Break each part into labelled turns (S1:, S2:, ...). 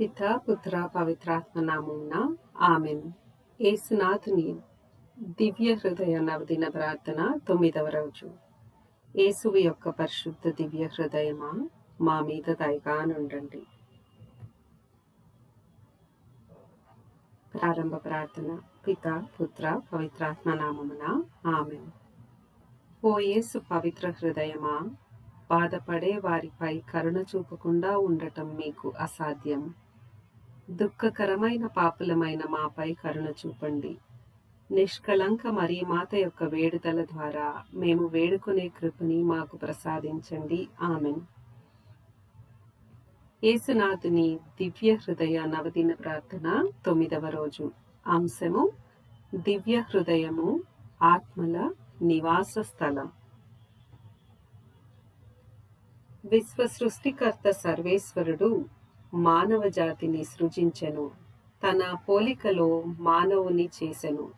S1: పిత పుత్ర పవిత్రాత్మ నామమున ఆమెన్. ఏసునాథుని దివ్య హృదయ నవదిన ప్రార్థన తొమ్మిదవ రోజు. యేసువు యొక్క పరిశుద్ధ దివ్య హృదయమా? మా మీద దయగా నుండండి. ప్రారంభ ప్రార్థన. పిత పుత్ర పవిత్రాత్మ నామమున ఆమెన్. ఓ యేసు పవిత్ర హృదయమా? బాధపడే వారిపై కరుణ చూపకుండా ఉండటం మీకు అసాధ్యం. దుఃఖకరమైన పాపులమైన మాపై కరుణ చూపండి. నిష్కళంక మరి మాత యొక్క వేడుదల ద్వారా మేము వేడుకునే కృపని మాకు ప్రసాదించండి. ఆమెన్. యేసునాథుని దివ్య హృదయ నవదిన ప్రార్థన తొమ్మిదవ రోజు. అంశము దివ్య హృదయము ఆత్మల నివాస స్థలం. విశ్వ సృష్టికర్త సర్వేశ్వరుడు మానవ జాతిని సృజించెను. తన పోలికలో మానవుని చేసెను.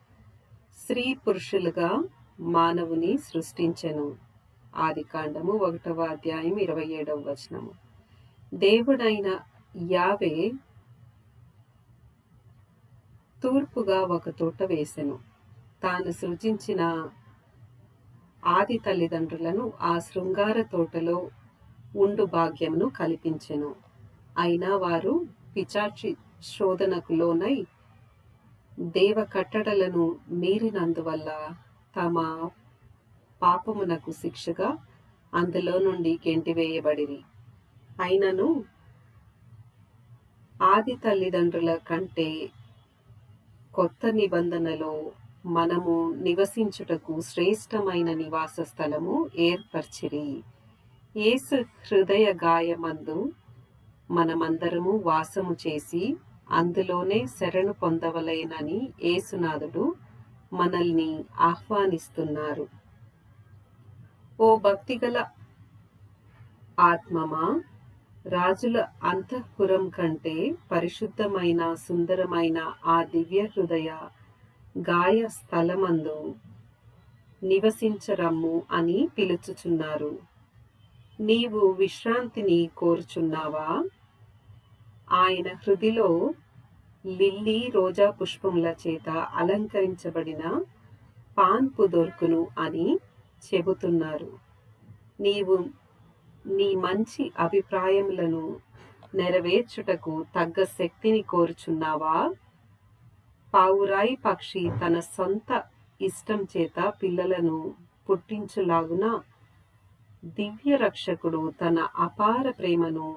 S1: స్త్రీ పురుషులుగా మానవుని సృష్టించెను. ఆది కాండము ఒకటవ అధ్యాయం ఇరవై ఏడవ వచనము. దేవుడైన యావే తూర్పుగా ఒక తోట వేసెను. తాను సృజించిన ఆది తల్లిదండ్రులను ఆ శృంగార తోటలో ఉండు భాగ్యమును కల్పించెను. అయినా వారు పిచాచి శోధనకు లోనై దేవ కట్టడలను మీరినందువల్ల తమ పాపమునకు శిక్షగా అందులో నుండి గెంటివేయబడిరి అయినను ఆది తల్లిదండ్రుల కంటే కొత్త నిబంధనలో మనము నివసించుటకు శ్రేష్టమైన నివాస స్థలము ఏర్పరిచిరి. యేసు హృదయ గాయమందు మనమందరము వాసము చేసి అందులోనే శరణు పొందవలేనని యేసునాథుడు మనల్ని ఆహ్వానిస్తున్నారు. ఓ భక్తిగల ఆత్మమా రాజుల అంతఃపురం కంటే పరిశుద్ధమైన సుందరమైన ఆ దివ్య హృదయ గాయ స్థలమందు నివసించరమ్ము అని పిలుచుచున్నారు. నీవు విశ్రాంతిని కోరుచున్నావా? ఆయన హృదిలో లిల్లీ రోజా పుష్పముల చేత అలంకరించబడిన పాన్పు దొరుకును అని చెబుతున్నారు. నీవు నీ మంచి అభిప్రాయములను నెరవేర్చుటకు తగ్గ శక్తిని కోరుచున్నావా? పావురాయి పక్షి తన సొంత ఇష్టం చేత పిల్లలను పుట్టించులాగున దివ్య రక్షకుడు తన అపార ప్రేమను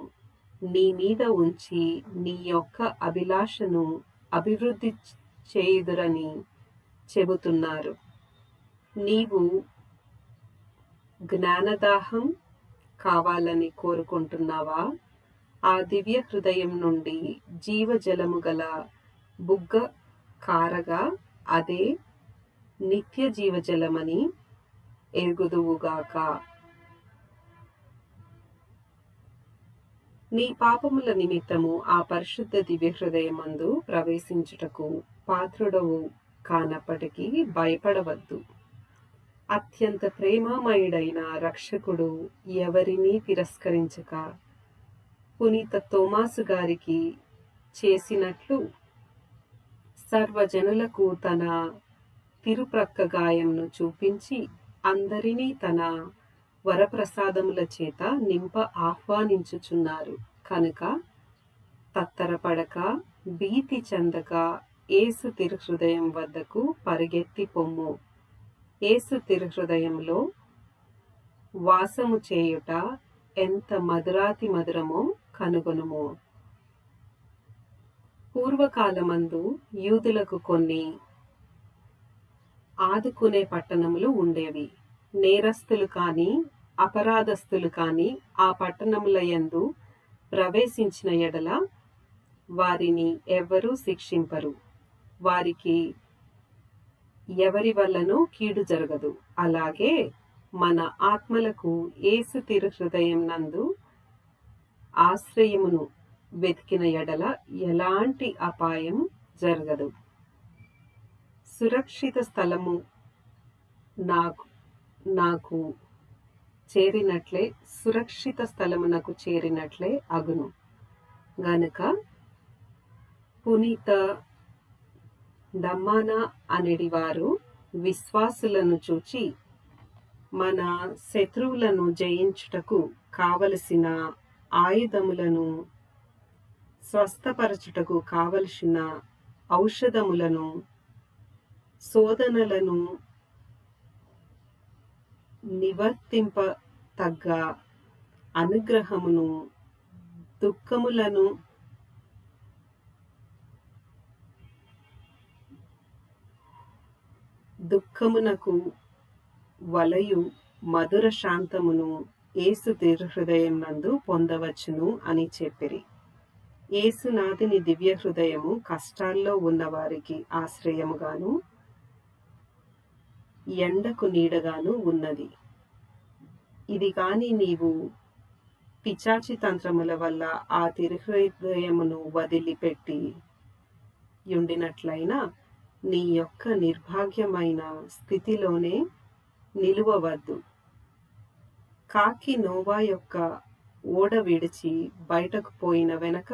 S1: నీ మీద ఉంచి నీ యొక్క అభిలాషను అభివృద్ధి చేయుదురని చెబుతున్నారు. నీవు జ్ఞానదాహం కావాలని కోరుకుంటున్నావా? ఆ దివ్య హృదయం నుండి జీవజలము గల బుగ్గ కారగా అదే నిత్య జీవజలమని ఎరుగుదువుగాక. నీ పాపముల నిమిత్తము ఆ పరిశుద్ధ దివ్య హృదయమందు ప్రవేశించుటకు పాత్రుడవు కానప్పటికీ భయపడవద్దు. అత్యంత ప్రేమమయుడైన రక్షకుడు ఎవరినీ తిరస్కరించక. పునీత తోమాసు గారికి చేసినట్లు సర్వజనులకు తన తిరుప్రక్క గాయంను చూపించి అందరినీ తన వరప్రసాదముల చేత నింప ఆహ్వానించుచున్నారు. కనుక తత్తరపడక భీతి చెందక ఏసు తిరుహృదయం వద్దకు పరిగెత్తి పొమ్ము. ఏసు తిరుహృదయంలో వాసము చేయుట ఎంత మధురాతి మధురమో కనుగొనుము. పూర్వకాలమందు యూదులకు కొన్ని ఆదుకునే పట్టణములు ఉండేవి. నేరస్తులు కానీ అపరాధస్తులు కానీ ఆ పట్టణముల యందు ప్రవేశించిన ఎడల వారిని ఎవ్వరూ శిక్షింపరు. వారికి ఎవరి వల్లనూ కీడు జరగదు. అలాగే మన ఆత్మలకు ఏసు తిరు హృదయం నందు ఆశ్రయమును వెతికిన ఎడల ఎలాంటి అపాయం జరగదు. సురక్షిత స్థలము నాకు నాకు చేరినట్లే సురక్షిత స్థలమునకు చేరినట్లే అగును. గనుక పునీత దమ్మానా అనేటి వారు విశ్వాసులను చూచి మన శత్రువులను జయించుటకు కావలసిన ఆయుధములను స్వస్థపరచుటకు కావలసిన ఔషధములను శోధనలను నివర్తింప తగ్గ అనుగ్రహమును దుఃఖములను దుఃఖమునకు వలయు మధుర శాంతమును ఏసు హృదయం నందు పొందవచ్చును అని చెప్పిరి. ఏసునాథుని దివ్య హృదయము కష్టాల్లో ఉన్న వారికి ఆశ్రయముగాను ఎండకు నీడగాను ఉన్నది. ఇది కాని నీవు పిచాచి తంత్రముల వల్ల ఆ తిరుహృదయమును వదిలిపెట్టి ఉండినట్లయినా నీ యొక్క నిర్భాగ్యమైన స్థితిలోనే నిలువవద్దు. కాకి నోవా యొక్క ఓడ విడిచి బయటకు పోయిన వెనక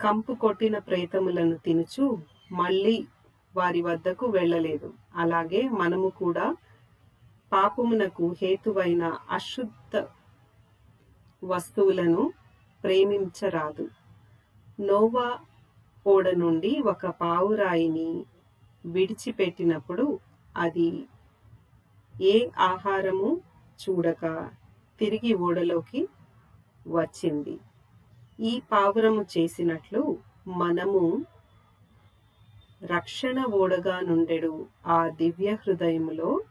S1: కంపు కొట్టిన ప్రేతములను తినుచు మళ్ళీ వారి వద్దకు వెళ్ళలేదు. అలాగే మనము కూడా పాపమునకు హేతువైన అశుద్ధ వస్తువులను ప్రేమించరాదు. నోవా ఓడ నుండి ఒక పావురాయిని విడిచిపెట్టినప్పుడు అది ఏ ఆహారము చూడక తిరిగి ఓడలోకి వచ్చింది. ఈ పావురము చేసినట్లు మనము రక్షణ ఓడగా నుండెడు ఆ దివ్య హృదయములో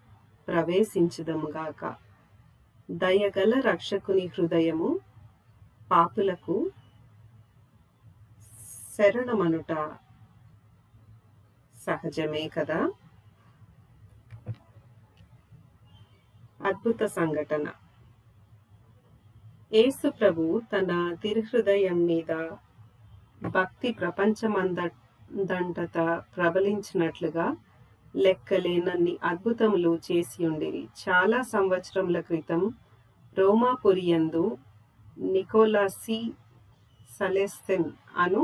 S1: ప్రవేశించుదముగాక. దయగల రక్షకుని హృదయము పాపులకు శరణమనుట సహజమే కదా? అద్భుత సంఘటన. యేసు ప్రభు తన తిరుహృదయం మీద భక్తి ప్రపంచమందంతట ప్రబలించినట్లుగా లెక్కలేనన్ని అద్భుతములు చేసి ఉండిరి చాలా సంవత్సరముల క్రితం రోమాపురియందు నికోలాసి సలెస్తెన్ అను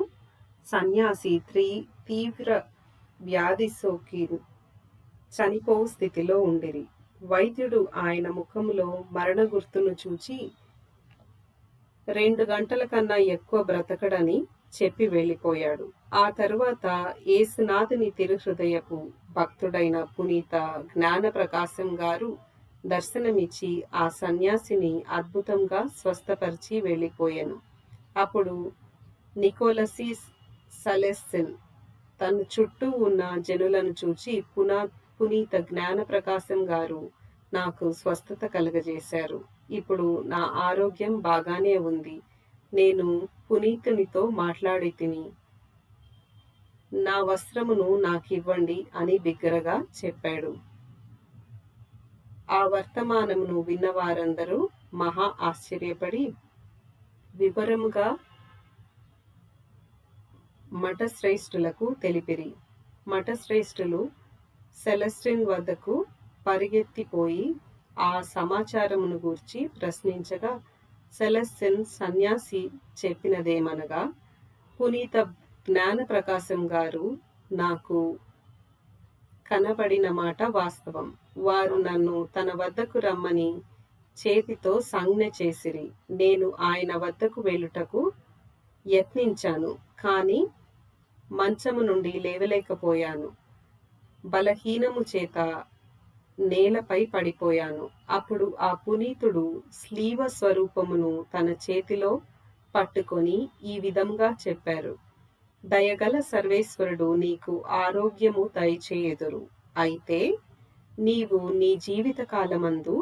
S1: సన్యాసి త్రీ తీవ్ర వ్యాధి సోకి చనిపోవు స్థితిలో ఉండిరి వైద్యుడు ఆయన ముఖంలో మరణ గుర్తును చూచి రెండు గంటల కన్నా ఎక్కువ బ్రతకడని చెప్పి వెళ్ళిపోయాడు. ఆ తరువాత ఏసునాథుని తిరుహృదయపు భక్తుడైన పునీత జ్ఞాన ప్రకాశం గారు దర్శనమిచ్చి ఆ సన్యాసిని అద్భుతంగా స్వస్థపరిచి వెళ్ళిపోయాను. అప్పుడు నికోలసిస్ సలెస్సిన్ తన చుట్టూ ఉన్న జనులను చూచి పునా పునీత జ్ఞాన ప్రకాశం గారు నాకు స్వస్థత కలుగజేశారు. ఇప్పుడు నా ఆరోగ్యం బాగానే ఉంది. నేను పునీతునితో మాట్లాడి తిని నా వస్త్రమును నాకివ్వండి అని బిగ్గరగా చెప్పాడు. ఆ వర్తమానమును విన్న వారందరూ మహా ఆశ్చర్యపడి వివరముగా మఠశ్రేష్ఠులకు తెలిపిరి. మఠశ్రేష్ఠులు సెలస్టిన్ వద్దకు పరిగెత్తిపోయి ఆ సమాచారమును గూర్చి ప్రశ్నించగా సెలస్టిన్ సన్యాసి చెప్పినదేమనగా పునీత జ్ఞాన ప్రకాశం గారు నాకు కనబడిన మాట వాస్తవం. వారు నన్ను తన వద్దకు రమ్మని చేతితో సంజ్ఞ చేసిరి. నేను ఆయన వద్దకు వెళ్ళుటకు యత్నించాను కానీ మంచము నుండి లేవలేకపోయాను. బలహీనము చేత నేలపై పడిపోయాను. అప్పుడు ఆ పునీతుడు స్లీవ స్వరూపమును తన చేతిలో పట్టుకొని ఈ విధంగా చెప్పారు. దయగల సర్వేశ్వరుడు నీకు ఆరోగ్యము దయచేయుదురు అయితే నీవు నీ జీవిత కాలమందు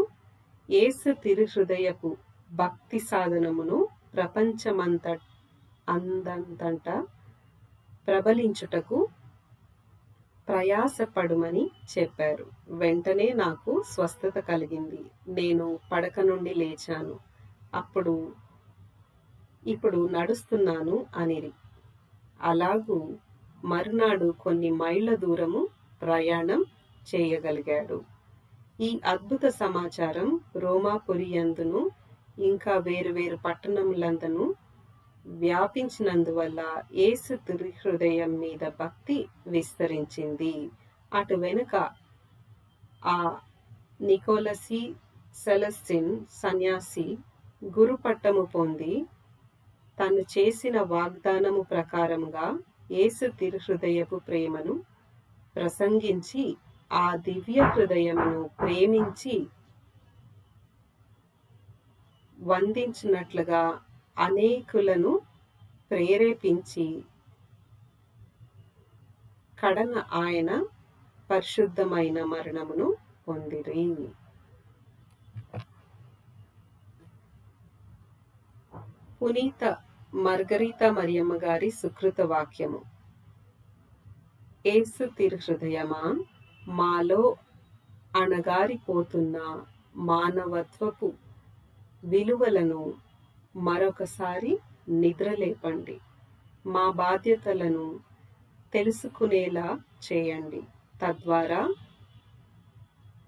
S1: ఏసు తిరుహృదయపు భక్తి సాధనమును ప్రపంచమంత అందంతంట ప్రబలించుటకు ప్రయాసపడుమని చెప్పారు. వెంటనే నాకు స్వస్థత కలిగింది. నేను పడక నుండి లేచాను. అప్పుడు ఇప్పుడు నడుస్తున్నాను అనిరి. అలాగూ మరునాడు కొన్ని మైళ్ళ దూరము ప్రయాణం చేయగలిగాడు. ఈ అద్భుత సమాచారం రోమాపురి అందును ఇంకా వేరు వేరు పట్టణములందును వ్యాపించినందువల్ల ఏసు హృదయం మీద భక్తి విస్తరించింది. అటు వెనుక ఆ నికోలసి సెలస్టిన్ సన్యాసి గురుపట్టము పొంది తను చేసిన వాగ్దానము ప్రకారముగా ఏసు తిరుహృదయపు ప్రేమను ప్రసంగించి ఆ దివ్య హృదయమును ప్రేమించి వందించినట్లుగా అనేకులను ప్రేరేపించి కడన ఆయన పరిశుద్ధమైన మరణమును పొందిరి. పునీత మర్గరీత మరియమ్మ గారి సుకృత వాక్యము. ఏసు తిరుహృదయమా మాలో అణగారిపోతున్న మానవత్వపు విలువలను మరొకసారి నిద్రలేపండి మా బాధ్యతలను తెలుసుకునేలా చేయండి. తద్వారా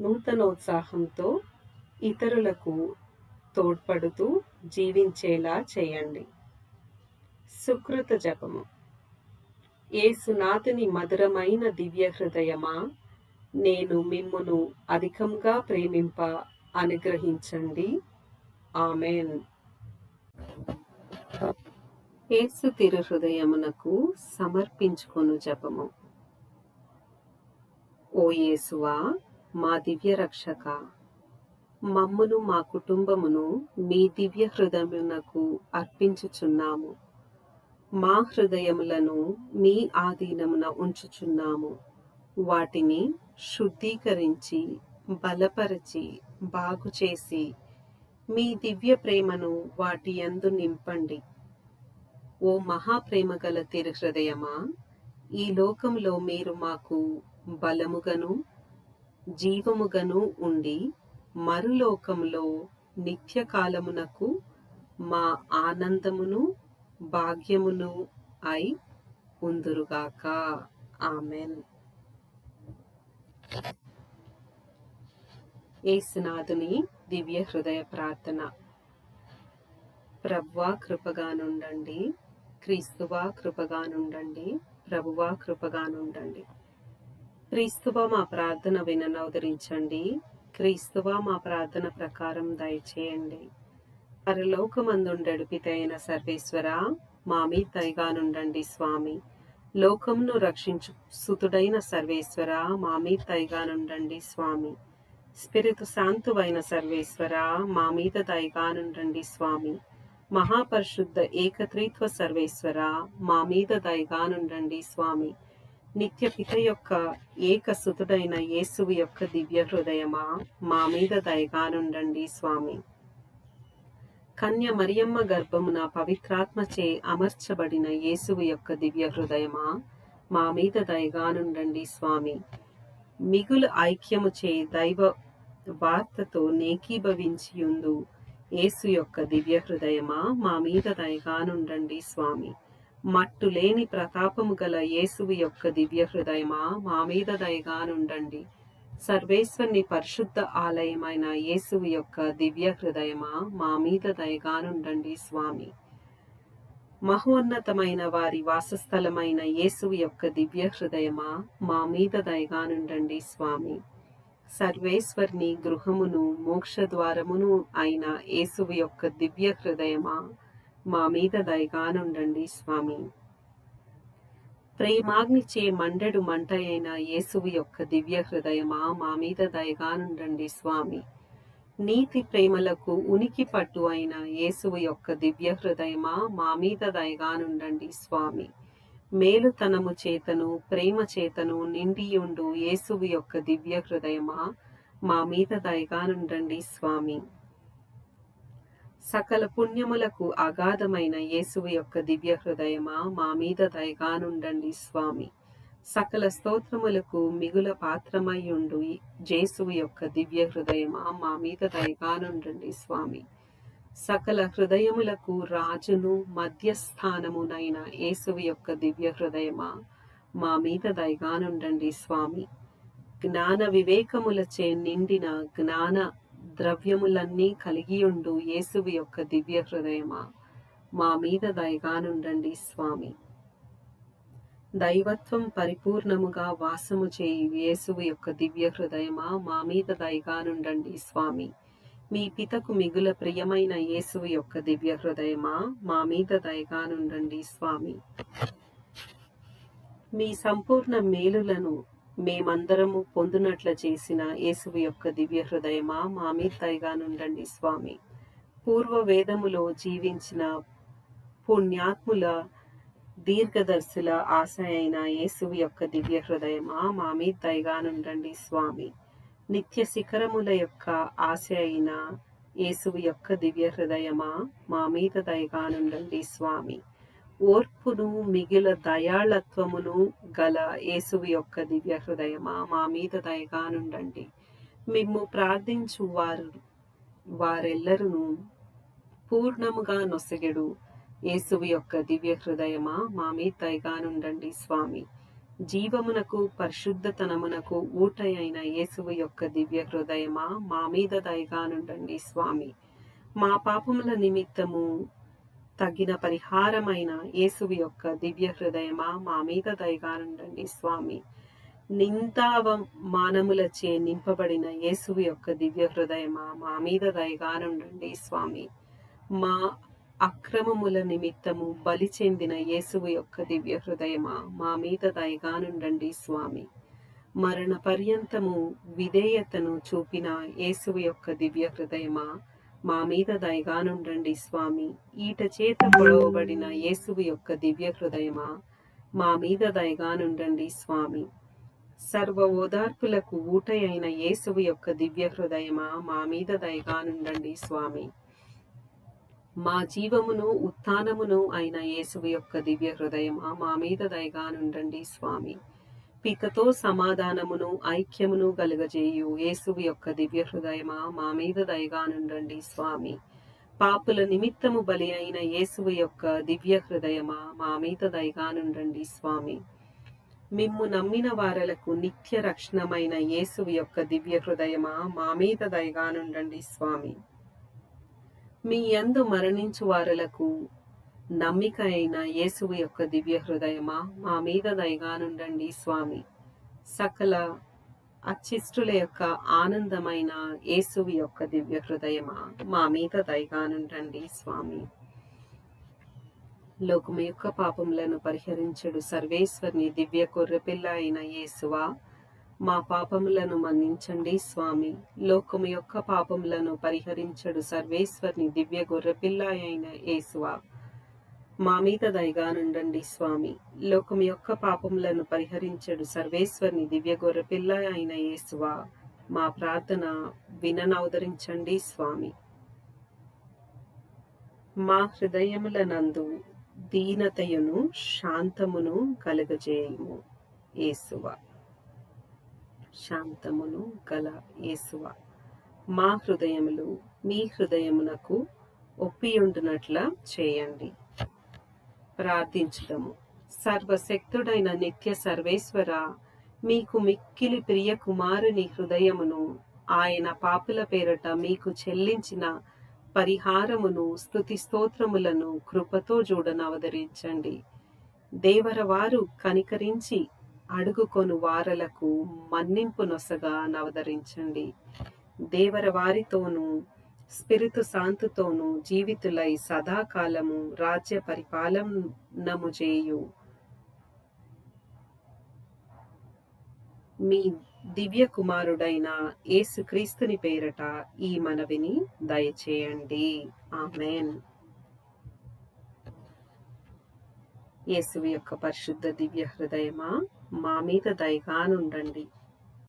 S1: నూతనోత్సాహంతో ఇతరులకు తోడ్పడుతూ జీవించేలా చేయండి. సుకృత జపము. ఏసునాథుని మధురమైన దివ్య హృదయమా నేను మిమ్మును అధికంగా ప్రేమింప అనుగ్రహించండి. ఆమెన్. ఏసు తిరు హృదయమునకు సమర్పించుకొను జపము. ఓ యేసువా మా దివ్య రక్షక మమ్మును మా కుటుంబమును మీ దివ్య హృదయమునకు అర్పించుచున్నాము. మా హృదయములను మీ ఆధీనమున ఉంచుచున్నాము. వాటిని శుద్ధీకరించి బలపరచి బాగు చేసి మీ దివ్య ప్రేమను వాటి యందు నింపండి. ఓ మహాప్రేమ గల హృదయమా ఈ లోకంలో మీరు మాకు బలముగను జీవముగను ఉండి మరులోకంలో నిత్యకాలమునకు మా ఆనందమును భాగ్యమును అయి ఉందురుగాక. ఆమెన్. ఏసునాథుని దివ్య హృదయ ప్రార్థన. ప్రభువా కృపగానుండండి క్రీస్తువా కృపగానుండండి ప్రభువా కృపగానుండండి క్రీస్తువ మా ప్రార్థన విననవదరించండి క్రీస్తువ మా ప్రార్థన ప్రకారం దయచేయండి. పరలోకమందుండడిపితైన సర్వేశ్వర మామీ తైగానుండండి స్వామి. లోకమును రక్షించు సుతుడైన సర్వేశ్వర మామీ తైగానుండండి స్వామి. స్పిరితు శాంతువైన సర్వేశ్వర మా మీద దయగానుండండి స్వామి. మహాపరిశుద్ధ ఏకత్రిత్వ సర్వేశ్వర మా మీద దయగానుండండి స్వామి. నిత్య పిత యొక్క ఏక సుతుడైన యేసువు యొక్క దివ్య హృదయమా మా మీద దయగానుండండి స్వామి. కన్య మరియమ్మ గర్భమున పవిత్రాత్మచే అమర్చబడిన యేసువు యొక్క దివ్య హృదయమా మా మీద దయగానుండండి స్వామి. మిగులు ఐక్యము చే దైవ వార్తతో నేకీభవించియుందు యేసు యొక్క దివ్య హృదయమా? మా మీద దయగానుండండి స్వామి. మట్టు లేని ప్రతాపము గల యేసువు యొక్క దివ్య హృదయమా? మా మీద దయగానుండండి సర్వేశ్వరుని పరిశుద్ధ ఆలయమైన యేసువు యొక్క దివ్య హృదయమా? మా మీద దయగానుండండి స్వామి. మహోన్నతమైన వారి వాసస్థలమైన యేసువు యొక్క దివ్య హృదయమా మా మీద దయగానుండండి స్వామి. సర్వేశ్వర్ని గృహమును మోక్ష ద్వారమును అయిన యేసువు యొక్క దివ్య హృదయమా మా మీద దయగానుండండి స్వామి. ప్రేమాగ్నిచే మండెడు మంట అయిన యేసువు యొక్క దివ్య హృదయమా మా మీద దయగానుండండి స్వామి. నీతి ప్రేమలకు ఉనికి పట్టు అయిన యేసువు యొక్క దివ్య హృదయమా? మా మీద దయగానుండండి స్వామి. మేలుతనము చేతను ప్రేమ చేతను నిండియుండు యేసువు యొక్క దివ్య హృదయమా? మా మీద దయగానుండండి స్వామి. సకల పుణ్యములకు అగాధమైన యేసువు యొక్క దివ్య హృదయమా? మా మీద దయగానుండండి స్వామి. సకల స్తోత్రములకు మిగుల పాత్రమయ్యుండు జేసువు యొక్క దివ్య హృదయమా? మా మీద దయగానుండండి స్వామి. సకల హృదయములకు రాజును మధ్యస్థానమునైన యేసువు యొక్క దివ్య హృదయమా? మా మీద దయగానుండండి స్వామి. జ్ఞాన వివేకములచే నిండిన జ్ఞాన ద్రవ్యములన్నీ కలిగియుండు యేసువు యొక్క దివ్య హృదయమా? మా మీద దయగానుండండి స్వామి. దైవత్వం పరిపూర్ణముగా వాసము చేయి యేసువు యొక్క దివ్య హృదయమా? మా మీద దయగానుండండి స్వామి. మీ పితకు మిగుల ప్రియమైన యేసువు యొక్క దివ్య హృదయమా? మా మీద దయగానుండండి స్వామి. మీ సంపూర్ణ మేలులను మేమందరము పొందునట్ల చేసిన యేసువు యొక్క దివ్య హృదయమా? మా మీద దయగానుండండి స్వామి. పూర్వ వేదములో జీవించిన పుణ్యాత్ముల దీర్ఘదర్శుల ఆశ అయిన యేసువి యొక్క దివ్య హృదయమా మా మీద దయగానుండండి స్వామి. నిత్య శిఖరముల యొక్క ఆశ అయిన యేసువి యొక్క దివ్య హృదయమా? మా మీద దయగానుండండి స్వామి. ఓర్పును మిగిల దయాళత్వమును గల యేసువి యొక్క దివ్య హృదయమా? మా మీద దయగానుండండి మిమ్ము ప్రార్థించు వారు వారెల్లరూ పూర్ణముగా నొసగెడు. యేసువు యొక్క దివ్య హృదయమా? మా మీద దయగానుండండి స్వామి. జీవమునకు పరిశుద్ధతనమునకు ఊటయైన యేసువు యొక్క దివ్య హృదయమా? మా మీద దయగానుండండి స్వామి. మా పాపముల నిమిత్తము తగిన పరిహారమైన యేసువు యొక్క దివ్య హృదయమా? మా మీద దయగానుండండి స్వామి. నిందావ మానములచే నింపబడిన యేసువు యొక్క దివ్య హృదయమా? మా మీద దయగానుండండి స్వామి. మా అక్రమముల నిమిత్తము బలి చెందిన యేసువు యొక్క దివ్య హృదయమా? మా మీద దయగానుండండి స్వామి. మరణ పర్యంతము విధేయతను చూపిన యేసువు యొక్క దివ్య హృదయమా? మా మీద దయగానుండండి స్వామి. ఈట చేత పొడవబడిన యేసువు యొక్క దివ్య హృదయమా? మా మీద దయగానుండండి స్వామి. సర్వ ఓదార్పులకు ఊటయైన యేసువు యొక్క దివ్య హృదయమా? మా మీద దయగానుండండి స్వామి. మా జీవమును ఉత్థానమును అయిన యేసువు యొక్క దివ్య హృదయమా మా మీద దయగానుండండి స్వామి. పితతో సమాధానమును ఐక్యమును గలుగజేయు. యేసువు యొక్క దివ్య హృదయమా మా మీద దయగానుండండి స్వామి. పాపుల నిమిత్తము బలి అయిన యేసువు యొక్క దివ్య హృదయమా మా మీద దయగానుండండి స్వామి. మిమ్ము నమ్మిన వారలకు నిత్య రక్షణమైన యేసువు యొక్క దివ్య హృదయమా మా మీద దయగానుండండి స్వామి. మీ యందు మరణించు వారలకు నమ్మిక అయిన యేసువు యొక్క దివ్య హృదయమా? మా మీద దయగానుండండి స్వామి. సకల అచ్చిష్టుల యొక్క ఆనందమైన యేసువు యొక్క దివ్య హృదయమా? మా మీద దయగానుండండి స్వామి. లోకము యొక్క పాపములను పరిహరించడు సర్వేశ్వరిని దివ్య కొర్రపిల్ల అయిన యేసువా? మా పాపములను మన్నించండి స్వామి. లోకము యొక్క పాపములను పరిహరించడు సర్వేశ్వరిని దివ్య గొర్రెపిల్ల అయిన యేసువా. మా మీద దయగానుండండి స్వామి. లోకము యొక్క పాపములను పరిహరించడు సర్వేశ్వరిని దివ్య గొర్రెపిల్ల అయిన యేసువా. మా ప్రార్థన విననవదరించండి స్వామి. మా హృదయములనందు దీనతయును శాంతమును కలుగజేయము యేసువా. శాంతమును గల యేసువ. మా హృదయములు మీ హృదయమునకు ఒప్పియుండునట్ల చేయండి. ప్రార్థించడము సర్వశక్తుడైన నిత్య సర్వేశ్వర మీకు మిక్కిలి ప్రియ కుమారుని హృదయమును ఆయన పాపుల పేరట మీకు చెల్లించిన పరిహారమును స్థుతి స్తోత్రములను కృపతో చూడనవదరించండి దేవరవారు కనికరించి అడుగుకొను వారలకు మన్నింపు నొసగా నవదరించండి. దేవర వారితోనూ స్పిరితు శాంతితోనూ జీవితులై సదాకాలము రాజ్య పరిపాలనము చేయు. మీ దివ్య కుమారుడైన యేసుక్రీస్తుని పేరట ఈ మనవిని దయచేయండి. ఆమెన్. యేసు యొక్క పరిశుద్ధ దివ్య హృదయమా? మా మీద దయగానుండండి